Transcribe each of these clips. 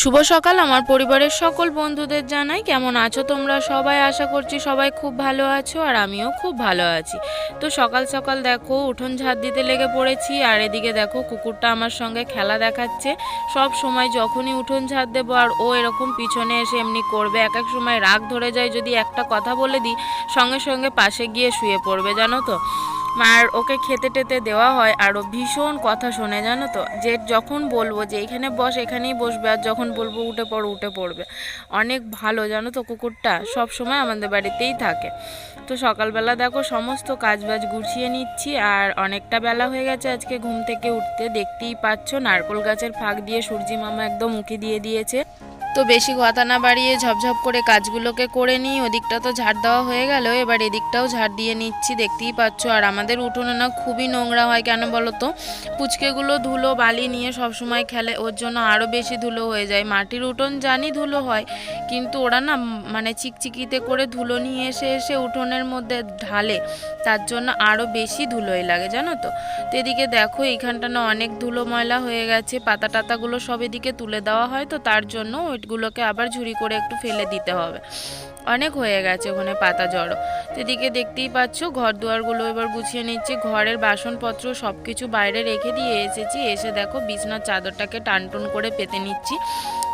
শুভ সকাল আমার পরিবারের সকল বন্ধুদের জানাই। কেমন আছো তোমরা সবাই? আশা করছি সবাই খুব ভালো আছো আর আমিও খুব ভালো আছি। তো সকাল সকাল দেখো, উঠোন ঝাড় দিতে লেগে পড়েছি আর এদিকে দেখো, কুকুরটা আমার সঙ্গে খেলা দেখাচ্ছে। সব সময় যখনই উঠোন ঝাড় দেবো আর ও এরকম পিছনে এসে এমনি করবে, এক এক সময় রাগ ধরে যায় যদি একটা কথা বলে দিই, সঙ্গে সঙ্গে পাশে গিয়ে শুয়ে পড়বে, জানো তো? আর ওকে খেতে টেতে দেওয়া হয় আর ও ভীষণ কথা শোনে, জানো তো? যে যখন বলব যে এখানে বস, এখানেই বসবে আর যখন বলব উঠে পড়ো, উঠে পড়বে। অনেক ভালো, জানো তো কুকুরটা? সব সময় আমাদের বাড়িতেই থাকে। তো সকালবেলা দেখো সমস্ত কাজবাজ গুছিয়ে নিচ্ছি আর অনেকটা বেলা হয়ে গেছে আজকে ঘুম থেকে উঠতে। দেখতেই পাচ্ছ নারকোল গাছের ফাঁক দিয়ে সূর্যি মামা একদম উঁকি দিয়ে দিয়েছে। তো বেশি কথা না বাড়িয়ে ঝপঝপ করে কাজগুলোকে করে নিই। ওদিকটা তো ঝাড় দেওয়া হয়ে গেল, এবার এদিকটাও ঝাড় দিয়ে নিচ্ছি, দেখতেই পাচ্ছ। আর আমাদের উঠোনে না খুবই নোংরা হয় কেন বলো তো? পুচকেগুলো ধুলো বালি নিয়ে সব সময় খেলে, ওর জন্য আরও বেশি ধুলো হয়ে যায়। মাটির উঠোন জানি ধুলো হয়, কিন্তু ওরা না মানে চিকচিকিতে করে ধুলো নিয়ে এসে এসে উঠোনের মধ্যে ঢালে, তার জন্য আরও বেশি ধুলোই লাগে, জানো তো? তো এদিকে দেখো, এইখানটা না অনেক ধুলো ময়লা হয়ে গেছে, পাতা টাতাগুলো সব এদিকে তুলে দেওয়া হয়, তো তার জন্য ওইগুলোকে আবার ঝুড়ি করে একটু ফেলে দিতে হবে। অনেক হয়ে গেছে ওখানে পাতা জড়ো। এদিকে দেখতেই পাচ্ছ ঘর দুয়ারগুলো এবার গুছিয়ে নিচ্ছি। ঘরের বাসনপত্র সব কিছু বাইরে রেখে দিয়ে এসেছি। এসে দেখো বিছনার চাদরটাকে টানটুন করে পেতে নিচ্ছি।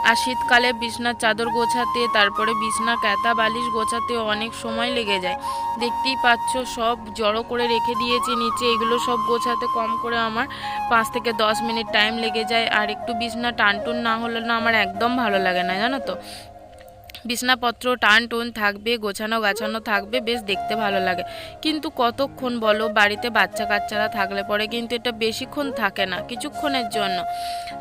আর শীতকালে বিছনার চাদর গোছাতে, তারপরে বিছনা ক্যাতা বালিশ গোছাতে অনেক সময় লেগে যায়। দেখতেই পাচ্ছ সব জড়ো করে রেখে দিয়েছি নিচে। এগুলো সব গোছাতে কম করে আমার পাঁচ থেকে দশ মিনিট টাইম লেগে যায়। আর একটু বিছনা টানটুন না হলে না আমার একদম ভালো লাগে না, জানো তো? বিছনাপত্র টান টুন থাকবে, গোছানো গাছানো থাকবে, বেশ দেখতে ভালো লাগে। কিন্তু কতক্ষণ বলো, বাড়িতে বাচ্চা কাচ্চারা থাকলে পরে কিন্তু এটা বেশিক্ষণ থাকে না, কিছুক্ষণের জন্য।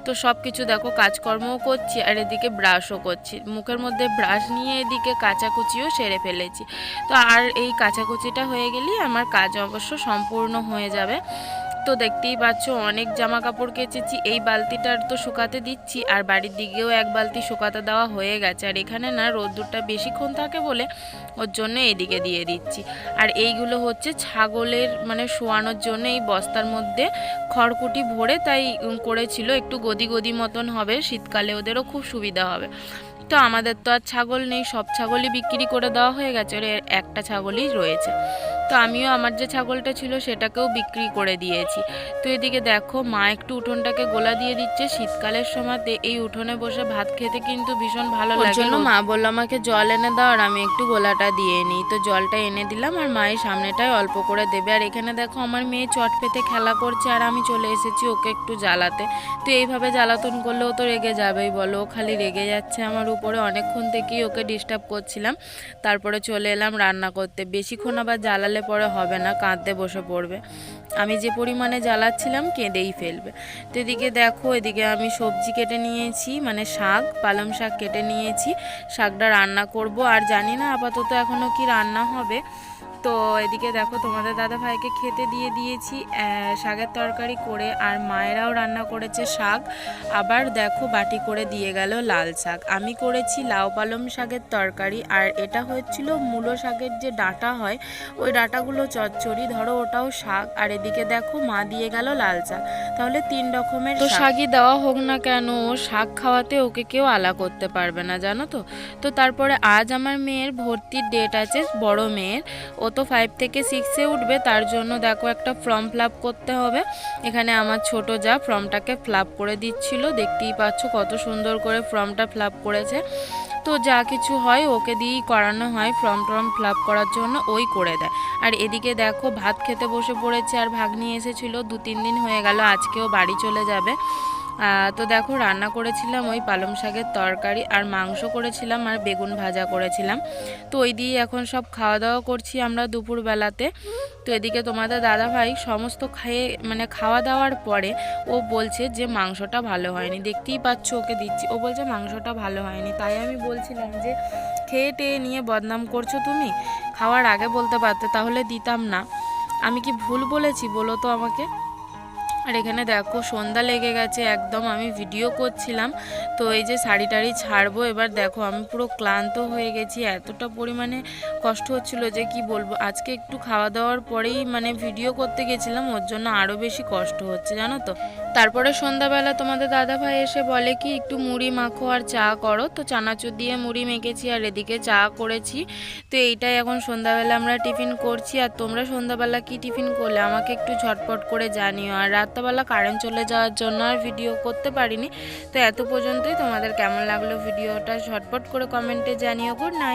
তো সব কিছু দেখো, কাজকর্মও করছি আর এদিকে ব্রাশও করছি। মুখের মধ্যে ব্রাশ নিয়ে এদিকে কাচাকুচিও সেরে ফেলেছি। তো আর এই কাচাকুচিটা হয়ে গেলেই আমার কাজ অবশ্য সম্পূর্ণ হয়ে যাবে। তো দেখতেই পাচ্ছ, অনেক জামা কাপড় কেচেছি। এই বালতিটার তো শুকাতে দিচ্ছি, আর বাড়ির দিকেও এক বালতি শুকাতে দেওয়া হয়ে গেছে। আর এখানে না, রোদ্দুরটা বেশিক্ষণ থাকে বলে ওর জন্য এদিকে দিয়ে দিচ্ছি। আর এইগুলো হচ্ছে ছাগলের মানে শোয়ানোর জন্য এই বস্তার মধ্যে খড়কুটি ভরে তাই করেছিল, একটু গদি গদি মতন হবে, শীতকালে ওদেরও খুব সুবিধা হবে। তো আমাদের তো আর ছাগল নেই, সব ছাগলই বিক্রি করে দেওয়া হয়ে গেছে একটা ছাগলই রয়েছে। তো আমিও আমার যে ছাগলটা ছিল সেটাকেও বিক্রি করে দিয়েছি। তো এদিকে দেখো মা একটু উঠোনটাকে গোলা দিয়ে দিচ্ছে। শীতকালের সময়তে এই উঠোনে বসে ভাত খেতে কিন্তু ভীষণ ভালো লাগে জন্য মা বলল আমাকে জল এনে দাও আর আমি একটু গোলাটা দিয়ে নিই। তো জলটা এনে দিলাম আর মায়ের সামনেটাই অল্প করে দেবে। আর এখানে দেখো আমার মেয়ে চট পেতে খেলা করছে আর আমি চলে এসেছি ওকে একটু জ্বালাতে। তো এইভাবে জ্বালাতন করলেও তো রেগে যাবেই বলো। ও খালি রেগে যাচ্ছে আমার উপরে। অনেকক্ষণ থেকেই ওকে ডিস্টার্ব করছিলাম। তারপরে চলে এলাম রান্না করতে। বেশিক্ষণ আবার জ্বালালে পরে হবে না, কাঁদতে বসে পড়বে। আমি যে পরিমাণে জ্বালাচ্ছিলাম কেঁদেই ফেলবে। তো এদিকে দেখো, এদিকে আমি সবজি কেটে নিয়েছি মানে শাক, পালং শাক কেটে নিয়েছি। শাকটা রান্না করব, আর জানি না আপাতত এখনও কি রান্না হবে। তো এদিকে দেখো তোমাদের দাদা ভাইকে খেতে দিয়ে দিয়েছি শাকের তরকারি করে আর মায়েরাও রান্না করেছে শাক। আবার দেখো বাটি করে দিয়ে গেল লাল শাক। আমি করেছি লাউ পালং শাকের তরকারি আর এটা হচ্ছিল মূলো শাকের যে ডাঁটা হয় ওই ডাঁটাগুলো চচ্চড়ি ধরো ওটাও শাক। আর এদিকে দেখো মা দিয়ে গেল লাল শাক। তাহলে তিন রকমের তো শাকই দেওয়া হোক না কেন ও শাক খাওয়াতে ওকে কেউ আলা করতে পারবে না জানো তো? তো তারপরে আজ আমার মেয়ের ভর্তির ডেট আছে বড় মেয়ের। ও তো ফাইভ থেকে সিক্সে উঠবে, তার জন্য দেখো একটা ফর্ম ফিল আপ করতে হবে। এখানে আমার ছোট যা ফর্মটাকে ফিল আপ করে দিচ্ছিল, দেখতেই পাচ্ছ কত সুন্দর করে ফর্মটা ফিল আপ করেছে। তো যা কিছু হয় ওকে দিয়েই করানো হয় ফর্ম টর্ম ফিল আপ করার জন্য, ওই করে দেয়। আর এদিকে দেখো ভাত খেতে বসে পড়েছে আর ভাগ্নি এসেছিল দু তিন দিন হয়ে গেল, আজকেও বাড়ি চলে যাবে। তো দেখো, রান্না করেছিলাম ওই পালং শাকের তরকারি আর মাংস করেছিলাম আর বেগুন ভাজা করেছিলাম। তো ওই দিয়ে এখন সব খাওয়া দাওয়া করছি আমরা দুপুর বেলাতে তো এদিকে তোমাদের দাদা ভাই সমস্ত খেয়ে মানে খাওয়া দাওয়ার পরে ও বলছে যে মাংসটা ভালো হয়নি। দেখতেই পাচ্ছ ওকে দিচ্ছি। ও বলছে মাংসটা ভালো হয়নি। তাই আমি বলছিলাম যে খেয়ে টেয়ে নিয়ে বদনাম করছ তুমি? খাওয়ার আগে বলতে পারতে, তাহলে দিতাম না। আমি কি ভুল বলেছি? বলো তো আমাকে। আর এখানে দেখো সন্ধ্যা লেগে গেছে, একদম আমি ভিডিও করছিলাম। তো এই যে শাড়ি টাড়ি ছাড়বো, এবার দেখো আমি পুরো ক্লান্ত হয়ে গেছি। এতটা পরিমাণে কষ্ট হচ্ছিল যে কি বলব, আজকে একটু খাওয়া দাওয়ার পরেই মানে ভিডিও করতে গেছিলাম, ওর জন্য আরও বেশি কষ্ট হচ্ছে, জানো তো? তারপরে সন্ধ্যাবেলা তোমাদের দাদা ভাই এসে বলে কি, একটু মুড়ি মাখো আর চা করো। তো চানাচুর দিয়ে মুড়ি মেখেছি আর এদিকে চা করেছি। তো এইটাই এখন সন্ধ্যাবেলা আমরা টিফিন করছি। আর তোমরা সন্ধ্যাবেলা কি টিফিন করলে? আমাকে একটু ঝটপট করে জানিও। আর রাত্রেবেলা কারেন্ট চলে যাওয়ার জন্য আর ভিডিও করতে পারিনি। তো এত পর্যন্তই তোমাদের কেমন লাগল ভিডিওটা? ঝটপট করে কমেন্টে জানিও। Good night